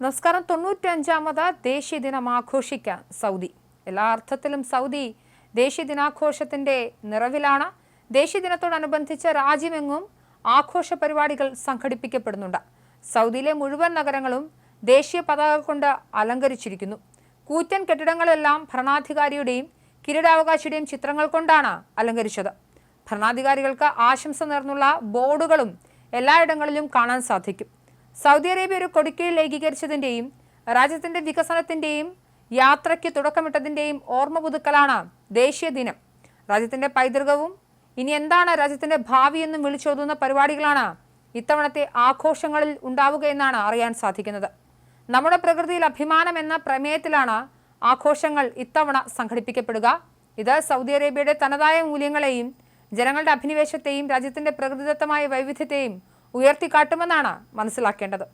നമസ്കാരം. തൊണ്ണൂറ്റഞ്ചാമത് ദേശീയ ദിനം ആഘോഷിക്കാൻ സൗദി. എല്ലാ അർത്ഥത്തിലും സൗദി ദേശീയ ദിനാഘോഷത്തിന്റെ നിറവിലാണ്. ദേശീയ ദിനത്തോടനുബന്ധിച്ച് രാജ്യമെങ്ങും ആഘോഷ പരിപാടികൾ സംഘടിപ്പിക്കപ്പെടുന്നുണ്ട്. സൗദിയിലെ മുഴുവൻ നഗരങ്ങളും ദേശീയ പതാക കൊണ്ട് അലങ്കരിച്ചിരിക്കുന്നു. കൂറ്റൻ കെട്ടിടങ്ങളെല്ലാം ഭരണാധികാരിയുടെയും കിരീടാവകാശിയുടെയും ചിത്രങ്ങൾ കൊണ്ടാണ് അലങ്കരിച്ചത്. ഭരണാധികാരികൾക്ക് ആശംസ നേർന്നുള്ള ബോർഡുകളും എല്ലായിടങ്ങളിലും കാണാൻ സാധിക്കും. സൗദി അറേബ്യ ഒരു കൊടിക്കീഴിൽ ഏകീകരിച്ചതിന്റെയും രാജ്യത്തിന്റെ വികസനത്തിന്റെയും യാത്രയ്ക്ക് തുടക്കമിട്ടതിന്റെയും ഓർമ്മ പുതുക്കലാണ് ദേശീയ ദിനം. രാജ്യത്തിന്റെ പൈതൃകവും ഇനി എന്താണ് രാജ്യത്തിന്റെ ഭാവി എന്നും വിളിച്ചോതുന്ന പരിപാടികളാണ് ഇത്തവണത്തെ ആഘോഷങ്ങളിൽ ഉണ്ടാവുകയെന്നാണ് അറിയാൻ സാധിക്കുന്നത്. നമ്മുടെ പ്രകൃതിയിൽ അഭിമാനം എന്ന പ്രമേയത്തിലാണ് ആഘോഷങ്ങൾ ഇത്തവണ സംഘടിപ്പിക്കപ്പെടുക. ഇത് സൗദി അറേബ്യയുടെ തനതായ മൂല്യങ്ങളെയും ജനങ്ങളുടെ അഭിനിവേശത്തെയും രാജ്യത്തിന്റെ പ്രകൃതിദത്തമായ വൈവിധ്യത്തെയും ഉയർത്തിക്കാട്ടുമെന്നാണ് മനസ്സിലാക്കേണ്ടത്